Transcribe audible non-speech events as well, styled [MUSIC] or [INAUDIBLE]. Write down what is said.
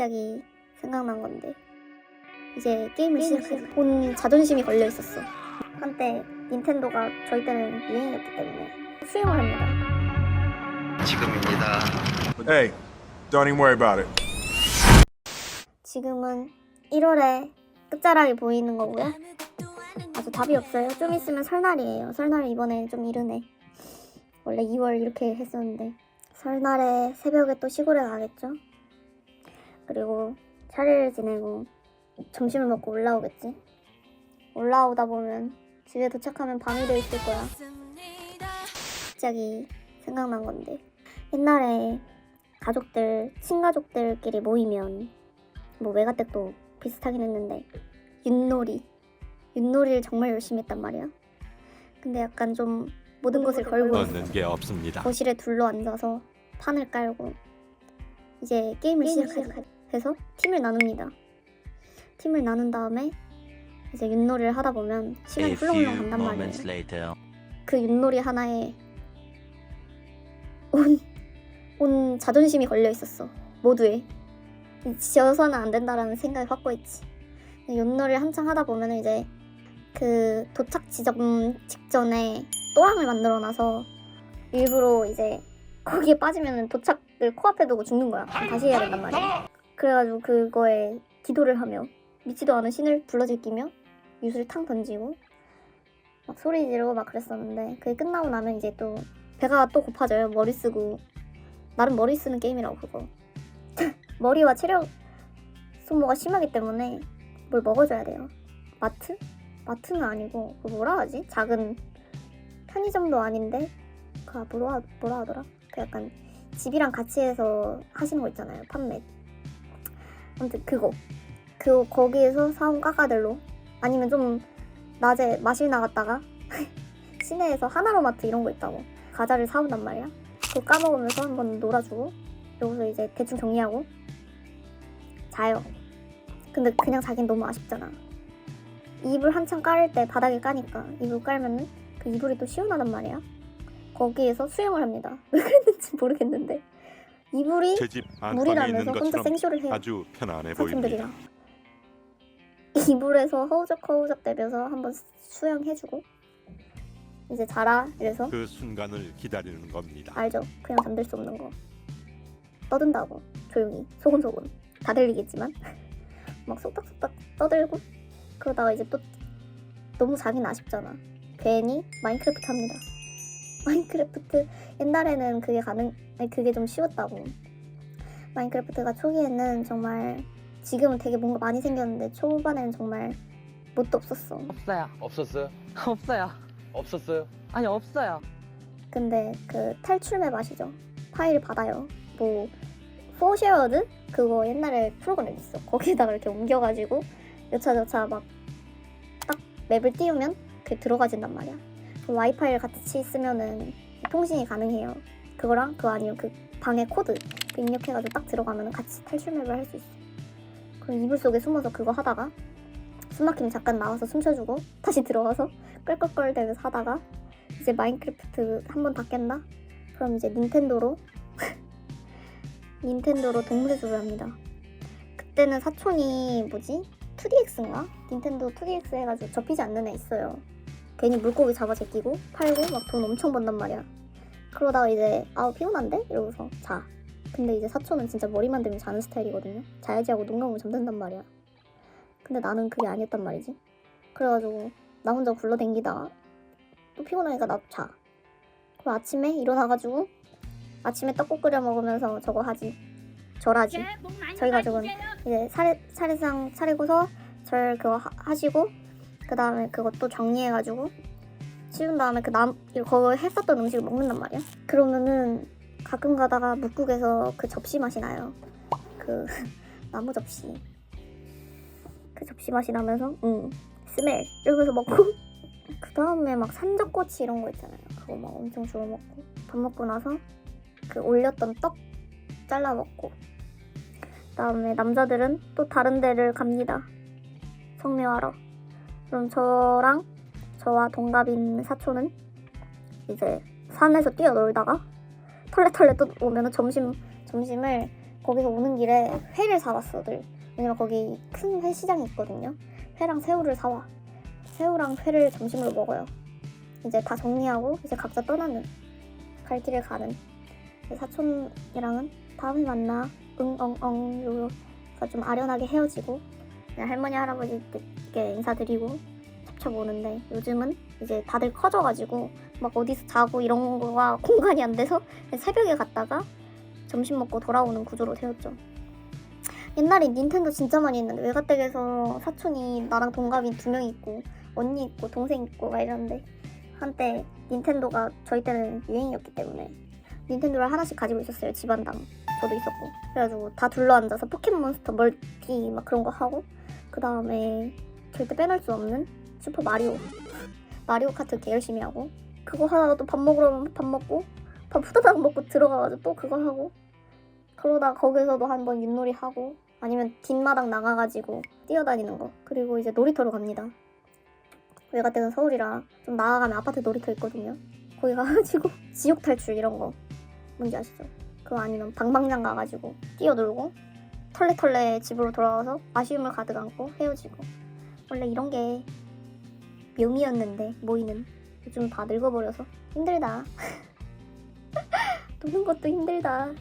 갑자기 생각난 건데 이제 게임을 시작해 온 자존심이 걸려 있었어. 한때 닌텐도가 저희 때는 유행이었기 때문에 수용을 합니다. 지금입니다. Hey, don't even worry about it. 지금은 1월에 끝자락이 보이는 거고요. 아주 답이 없어요. 좀 있으면 설날이에요. 설날이 이번에 좀 이르네. 원래 2월 이렇게 했었는데 설날에 새벽에 또 시골에 가겠죠. 그리고 차례를 지내고 점심을 먹고 올라오겠지. 올라오다 보면 집에 도착하면 밤이 돼 있을 거야. 갑자기 생각난 건데 옛날에 가족들 친가족들끼리 모이면 뭐 외가댁도 비슷하긴 했는데 윷놀이 윷놀이를 정말 열심히 했단 말이야 근데 약간 좀 모든 것을 걸고 얻는 게 없습니다. 거실에 둘러 앉아서 판을 깔고 이제 게임을 시작 해서 팀을 나눕니다 팀을 나눈 다음에 이제 윷놀이를 하다 보면 시간이 훌렁훌렁 간단 말이에요 later. 그 윷놀이 하나에 온, 온 자존심이 걸려 있었어. 모두에. 지어서는 안 된다라는 생각이 확고했지. 윷놀이를 한창 하다 보면 이제 그 도착 지점 직전에 또랑을 만들어 놔서 일부러 이제 거기에 빠지면 도착을 코앞에 두고 죽는 거야. 다시 해야 된단 말이야. 그래가지고 그거에 기도를 하며 믿지도 않은 신을 불러제끼며 윷을 탕 던지고 막 소리 지르고 막 그랬었는데 그게 끝나고 나면 이제 또 배가 또 고파져요 머리 쓰고 나름 머리 쓰는 게임이라고 그거 [LAUGHS] 머리와 체력 소모가 심하기 때문에 뭘 먹어줘야 돼요 마트? 마트는 아니고 그 뭐라 하지? 작은 편의점도 아닌데 그 뭐라, 뭐라 하더라? 그 약간 집이랑 같이 해서 하시는 거 있잖아요 판매 아무튼 그거 그 거기에서 사온 까까들로 아니면 좀 낮에 마실 나갔다가 [LAUGHS] 시내에서 하나로마트 이런 거 있다고 과자를 사온단 말이야. 그거 까먹으면서 한번 놀아주고 여기서 이제 대충 정리하고 자요. 근데 그냥 자긴 너무 아쉽잖아. 이불 한창 깔을 때 바닥에 까니까 이불 깔면은 그 이불이 또 시원하단 말이야. 거기에서 수영을 합니다. [LAUGHS] 왜 그랬는지 모르겠는데 이불이 제 집 안방에 물이라면서 혼자 것처럼 생쇼를 해요. 아주 편안해 보입니다. 사촌들이랑. [LAUGHS] 이불에서 허우적 허우적 대면서 한번 수영해주고 이제 자라 이래서 그 순간을 기다리는 겁니다. 알죠? 그냥 잠들 수 없는 거. 떠든다고 조용히. 소곤소곤. 다 들리겠지만. [LAUGHS] 막 속닥속닥 떠들고 그러다가 이제 또 너무 자긴 아쉽잖아. 괜히 마인크래프트 합니다 마인크래프트 옛날에는 그게 가능 아니 그게 좀 쉬웠다고 마인크래프트가 초기에는 정말 지금은 되게 뭔가 많이 생겼는데 초반에는 정말 뭣도 없었어 없어요. 없었어요? [LAUGHS] 없어요. 없었어요? 아니 없어요. 근데 그 탈출맵 아시죠? 파일을 받아요. 뭐 포쉐어드 그거 옛날에 프로그램 있어. [LAUGHS] 거기에다가 이렇게 옮겨가지고 여차저차 막 딱 맵을 띄우면 그게 들어가진단 말이야. 와이파이를 같이 쓰면은 통신이 가능해요. 그거랑 그거 아니면 그 방에 코드 그 입력해가지고 딱 들어가면 같이 탈출 맵을 할 수 있어. 그럼 이불 속에 숨어서 그거 하다가 숨막히면 잠깐 나와서 숨 쉬어주고 [LAUGHS] 다시 들어가서 끌끌끌 대면서 하다가 이제 마인크래프트 한 번 다 깼나? 그럼 이제 닌텐도로 [LAUGHS] 닌텐도로 동물의 숲을 합니다. 그때는 사촌이 뭐지? 2DX인가? 닌텐도 2DX 해가지고 접히지 않는 애 있어요. 괜히 물고기 잡아 제끼고 팔고 막 돈 엄청 번단 말이야. 그러다가 이제 아우 피곤한데? 이러고서 자. 근데 이제 사촌은 진짜 머리만 대면 자는 스타일이거든요. 자야지 하고 눈 감으면 잠든단 말이야. 근데 나는 그게 아니었단 말이지. 그래가지고 나 혼자 굴러댕기다가 또 피곤하니까 나도 자. 그럼 아침에 일어나가지고 아침에 떡국 끓여 먹으면서 저거 하지. 절하지. 저희 가족은 이제 차례, 차례상 차리고서 절 그거 하, 하시고 그 다음에 그것도 정리해가지고 치운 다음에 그 남 그거 했었던 음식을 먹는단 말이야. 그러면은 가끔 가다가 묵국에서 그 접시 맛이 나요. 그 [LAUGHS] 나무 접시. 그 접시 맛이 나면서 응 스멜 이러면서 먹고 [LAUGHS] 그 다음에 막 산적꼬치 이런 거 있잖아요. 그거 막 엄청 주워 먹고 밥 먹고 나서 그 올렸던 떡 잘라 먹고 그 다음에 남자들은 또 다른 데를 갑니다. 성묘하러. 그럼 저랑 저와 동갑인 사촌은 이제 산에서 뛰어놀다가 털레털레 또 오면은 점심 점심을 거기서 오는 길에 회를 사왔어 들. 왜냐면 거기 큰 회 시장이 있거든요. 회랑 새우를 사와. 새우랑 회를 점심으로 먹어요. 이제 다 정리하고 이제 각자 떠나는 갈 길을 가는 사촌이랑은 다음에 만나 응엉엉 이러면서 좀 아련하게 헤어지고 그냥 할머니 할아버지께 인사드리고 찹찹 오는데 요즘은 이제 다들 커져가지고 막 어디서 자고 이런 거가 [LAUGHS] 공간이 안 돼서 새벽에 갔다가 점심 먹고 돌아오는 구조로 되었죠. 옛날에 닌텐도 진짜 많이 했는데 외가댁에서 사촌이 나랑 동갑인 두 명 있고 언니 있고 동생 있고 막 이러는데 한때 닌텐도가 저희 때는 유행이었기 때문에 닌텐도를 하나씩 가지고 있었어요 집안당 저도 있었고 그래가지고 다 둘러앉아서 포켓몬스터 멀티 막 그런 거 하고 그 다음에 절대 빼놓을 수 없는 슈퍼 마리오. 마리오 카트 개 열심히 하고 그거 하다가 또 밥 먹으러 밥 먹고 밥 후다닥 먹고 들어가가지고 또 그거 하고 그러다 거기서도 한번 윷놀이 하고 아니면 뒷마당 나가가지고 뛰어다니는 거. 그리고 이제 놀이터로 갑니다. 외가댁은 서울이라 좀 나아가면 아파트 놀이터 있거든요. 거기 가가지고 [LAUGHS] 지옥 탈출 이런 거. 뭔지 아시죠? 그거 아니면 방방장 가가지고 뛰어놀고 털레털레 집으로 돌아와서 아쉬움을 가득 안고 헤어지고. 원래 이런 게 묘미였는데 모이는. 요즘 다 늙어버려서 힘들다. [LAUGHS] 노는 것도 힘들다